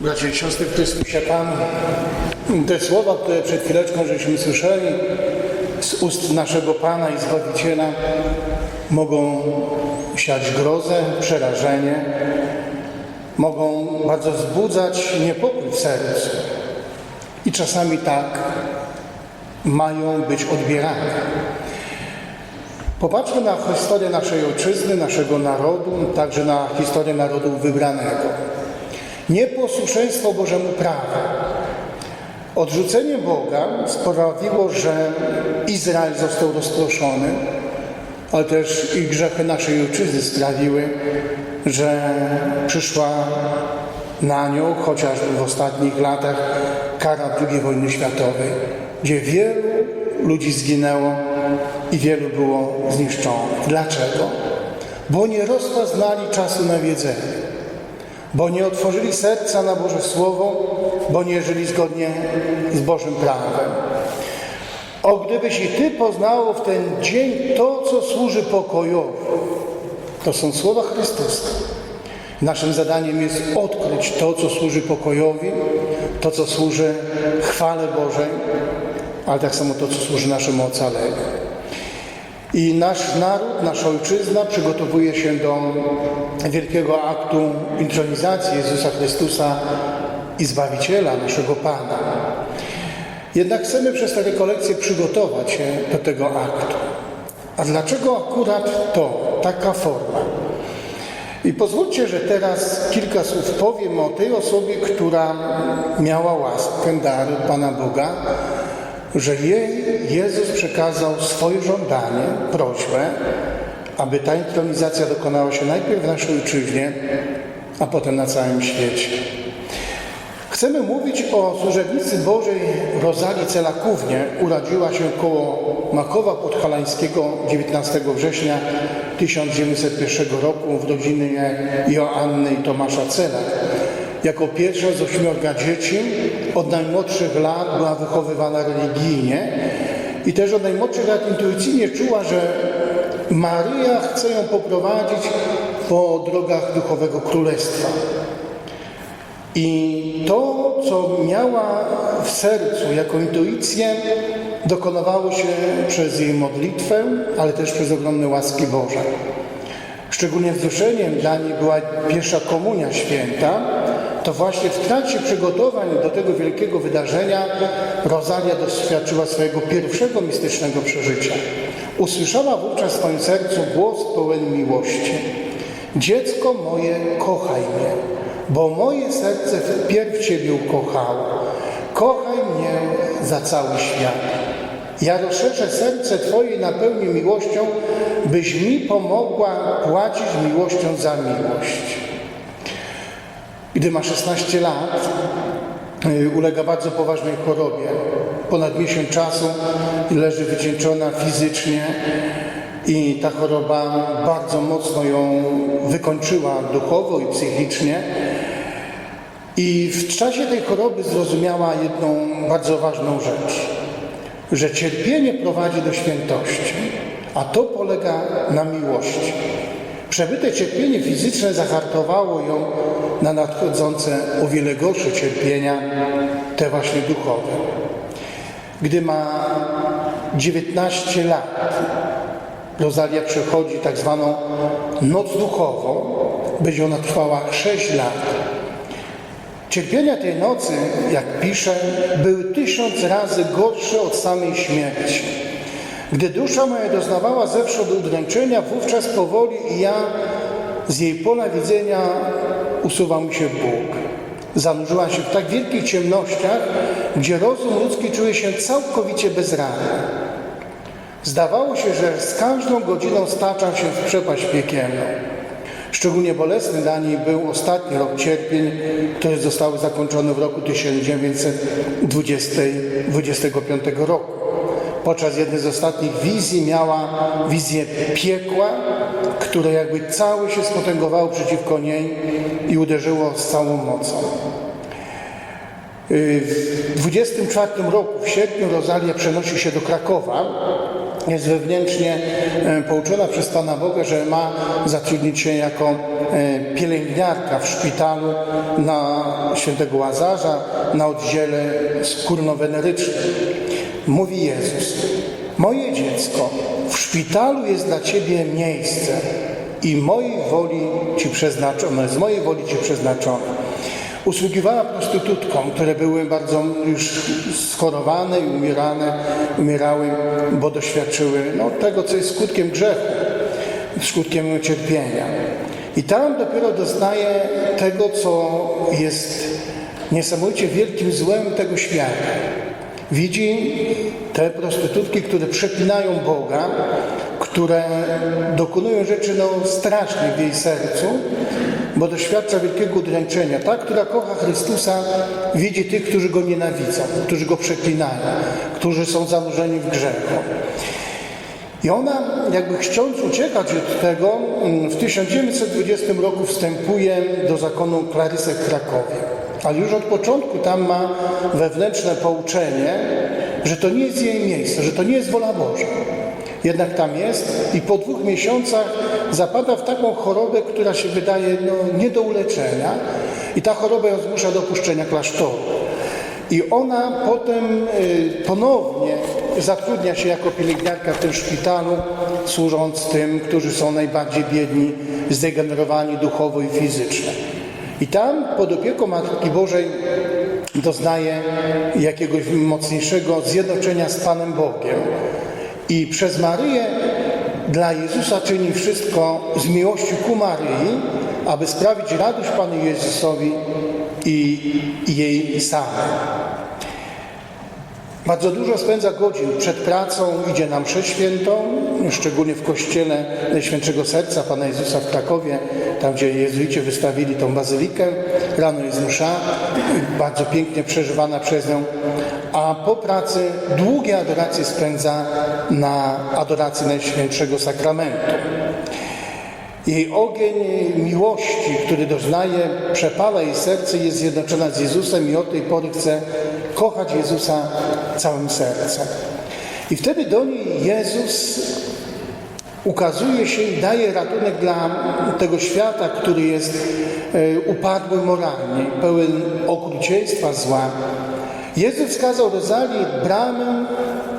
Bracia i siostry w Chrystusie Pan, te słowa, które przed chwileczką żeśmy słyszeli z ust naszego Pana i Zbawiciela mogą siać grozę, przerażenie, mogą bardzo wzbudzać niepokój w sercu. I czasami tak mają być odbierane. Popatrzmy na historię naszej ojczyzny, naszego narodu, także na historię narodu wybranego. Nieposłuszeństwo Bożemu prawu. Odrzucenie Boga sprawiło, że Izrael został rozproszony, ale też i grzechy naszej ojczyzny sprawiły, że przyszła na nią, chociażby w ostatnich latach, kara II wojny światowej, gdzie wielu ludzi zginęło i wielu było zniszczonych. Dlaczego? Bo nie rozpoznali czasu nawiedzenia bo nie otworzyli serca na Boże Słowo, bo nie żyli zgodnie z Bożym prawem. O gdybyś i Ty poznało w ten dzień to, co służy pokojowi. To są słowa Chrystusa. Naszym zadaniem jest odkryć to, co służy pokojowi, to, co służy chwale Bożej, ale tak samo to, co służy naszemu ocaleniu. I nasz naród, nasza ojczyzna przygotowuje się do wielkiego aktu intronizacji Jezusa Chrystusa i Zbawiciela, naszego Pana. Jednak chcemy przez tę rekolekcję przygotować się do tego aktu. A dlaczego akurat to, taka forma? I pozwólcie, że teraz kilka słów powiem o tej osobie, która miała łaskę, dar Pana Boga, że jej Jezus przekazał swoje żądanie, prośbę, aby ta intronizacja dokonała się najpierw w naszej ojczyźnie, a potem na całym świecie. Chcemy mówić o służebnicy Bożej Rozali Celakównie. Urodziła się koło Makowa Podhalańskiego 19 września 1901 roku w rodzinie Joanny i Tomasza Celak. Jako pierwsza z ośmiorga dzieci od najmłodszych lat była wychowywana religijnie i też od najmłodszych lat intuicyjnie czuła, że Maryja chce ją poprowadzić po drogach duchowego królestwa. I to, co miała w sercu jako intuicję, dokonywało się przez jej modlitwę, ale też przez ogromne łaski Boże. Szczególnie wzruszeniem dla niej była pierwsza komunia święta. To właśnie w trakcie przygotowań do tego wielkiego wydarzenia Rosalia doświadczyła swojego pierwszego mistycznego przeżycia. Usłyszała wówczas w swoim sercu głos pełen miłości. Dziecko moje, kochaj mnie, bo moje serce wpierw Ciebie ukochało. Kochaj mnie za cały świat. Ja rozszerzę serce Twoje napełnię miłością, byś mi pomogła płacić miłością za miłość. Gdy ma 16 lat, ulega bardzo poważnej chorobie. Ponad miesiąc czasu leży wycieńczona fizycznie i ta choroba bardzo mocno ją wykończyła duchowo i psychicznie. I w czasie tej choroby zrozumiała jedną bardzo ważną rzecz, że cierpienie prowadzi do świętości, a to polega na miłości. Przebyte cierpienie fizyczne zahartowało ją na nadchodzące o wiele gorsze cierpienia, te właśnie duchowe. Gdy ma 19 lat, Rosalia przechodzi tak zwaną noc duchową. Będzie ona trwała 6 lat. Cierpienia tej nocy, jak pisze, były tysiąc razy gorsze od samej śmierci. Gdy dusza moja doznawała zewsząd udręczenia, wówczas powoli i ja z jej pola widzenia usuwał się Bóg. Zanurzyła się w tak wielkich ciemnościach, gdzie rozum ludzki czuje się całkowicie bezradny. Zdawało się, że z każdą godziną staczam się w przepaść piekielną. Szczególnie bolesny dla niej był ostatni rok cierpień, które zostały zakończone w roku 1925 roku. Podczas jednej z ostatnich wizji miała wizję piekła, które jakby całe się spotęgowało przeciwko niej i uderzyło z całą mocą. W 24 roku, w sierpniu, Rosalia przenosi się do Krakowa. Jest wewnętrznie e, pouczona przez Pana Boga, że ma zatrudnić się jako e, pielęgniarka w szpitalu na świętego Łazarza na oddziale skórno-wenerycznym. Mówi Jezus, moje dziecko, w szpitalu jest dla Ciebie miejsce i mojej woli Ci przeznaczone, z mojej woli Ci przeznaczone. Usługiwała prostytutkom, które były bardzo już schorowane i umierane, umierały, bo doświadczyły no, tego, co jest skutkiem grzechu, skutkiem cierpienia. I tam dopiero doznaje tego, co jest niesamowicie wielkim złem tego świata. Widzi te prostytutki, które przepinają Boga, które dokonują rzeczy no, strasznych w jej sercu, bo doświadcza wielkiego udręczenia. Ta, która kocha Chrystusa, widzi tych, którzy Go nienawidzą, którzy Go przeklinają, którzy są zanurzeni w grzechu. I ona, jakby chcąc uciekać od tego, w 1920 roku wstępuje do zakonu Klarysek w Krakowie. Ale już od początku tam ma wewnętrzne pouczenie, że to nie jest jej miejsce, że to nie jest wola Boża. Jednak tam jest i po dwóch miesiącach zapada w taką chorobę, która się wydaje no, nie do uleczenia i ta choroba ją zmusza do opuszczenia klasztoru. I ona potem y, ponownie zatrudnia się jako pielęgniarka w tym szpitalu, służąc tym, którzy są najbardziej biedni, zdegenerowani duchowo i fizycznie. I tam pod opieką Matki Bożej doznaje jakiegoś mocniejszego zjednoczenia z Panem Bogiem. I przez Maryję dla Jezusa czyni wszystko z miłości ku Maryi, aby sprawić radość Panu Jezusowi i jej samej. Bardzo dużo spędza godzin przed pracą, idzie na mszę świętą, szczególnie w kościele Najświętszego Serca Pana Jezusa w Krakowie, tam gdzie jezuici wystawili tą bazylikę. Rano jest msza, bardzo pięknie przeżywana przez nią, a po pracy długie adoracje spędza na adoracji Najświętszego Sakramentu. Jej ogień miłości, który doznaje, przepala jej serce, jest zjednoczona z Jezusem i od tej pory chce kochać Jezusa całym sercem. I wtedy do niej Jezus ukazuje się i daje ratunek dla tego świata, który jest e, upadły moralnie, pełen okrucieństwa, zła. Jezus wskazał Rozalii bramę,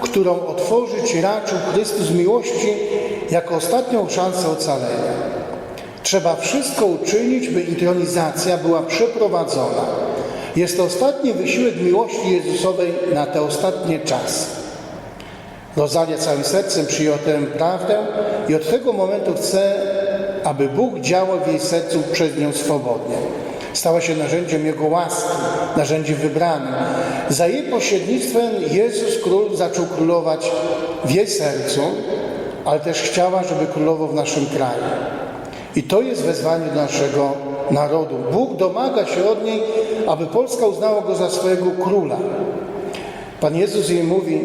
którą otworzyć raczył Chrystus miłości jako ostatnią szansę ocalenia. Trzeba wszystko uczynić, by intronizacja była przeprowadzona. Jest to ostatni wysiłek miłości Jezusowej na te ostatnie czasy. Rozalia całym sercem przyjęła tę prawdę i od tego momentu chce, aby Bóg działał w jej sercu przez nią swobodnie. Stała się narzędziem Jego łaski, narzędziem wybranym. Za jej pośrednictwem Jezus Król zaczął królować w jej sercu, ale też chciała, żeby królował w naszym kraju. I to jest wezwanie naszego narodu. Bóg domaga się od niej, aby Polska uznała go za swojego króla. Pan Jezus jej mówi: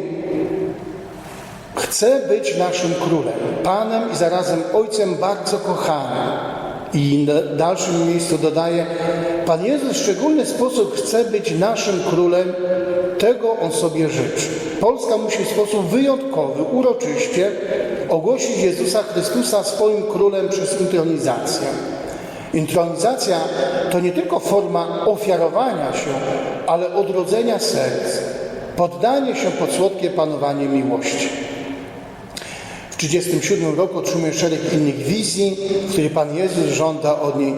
Chcę być naszym królem, Panem i zarazem Ojcem bardzo kochanym. I w dalszym miejscu dodaje: Pan Jezus w szczególny sposób chce być naszym królem, tego On sobie życzy. Polska musi w sposób wyjątkowy, uroczyście ogłosić Jezusa Chrystusa swoim królem przez intronizację. Intronizacja to nie tylko forma ofiarowania się, ale odrodzenia serc, poddanie się pod słodkie panowanie miłości. W 1937 roku otrzymuje szereg innych wizji, w których Pan Jezus żąda od niej.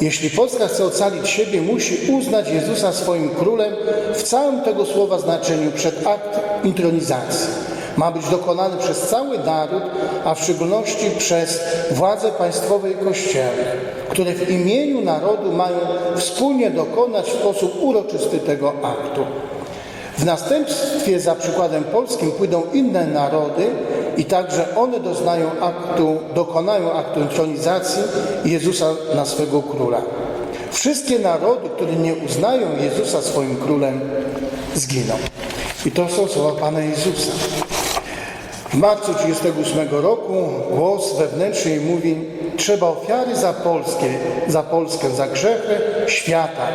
Jeśli Polska chce ocalić siebie, musi uznać Jezusa swoim królem w całym tego słowa znaczeniu przed akt intronizacji. Ma być dokonany przez cały naród, a w szczególności przez władze państwowe i kościelne, które w imieniu narodu mają wspólnie dokonać w sposób uroczysty tego aktu. W następstwie za przykładem polskim pójdą inne narody i także one doznają aktu, dokonają aktu intronizacji Jezusa na swego króla. Wszystkie narody, które nie uznają Jezusa swoim królem, zginą. I to są słowa Pana Jezusa. W marcu 1938 roku głos wewnętrzny mówi, trzeba ofiary za, Polskie, za Polskę, za grzechy świata.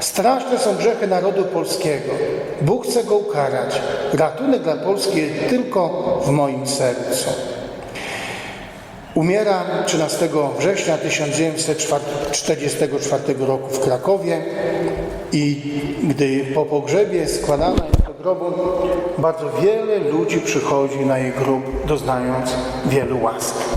Straszne są grzechy narodu polskiego. Bóg chce go ukarać. Ratunek dla Polski tylko w moim sercu. Umiera 13 września 1944 roku w Krakowie i gdy po pogrzebie składana bardzo wiele ludzi przychodzi na jej grób, doznając wielu łask.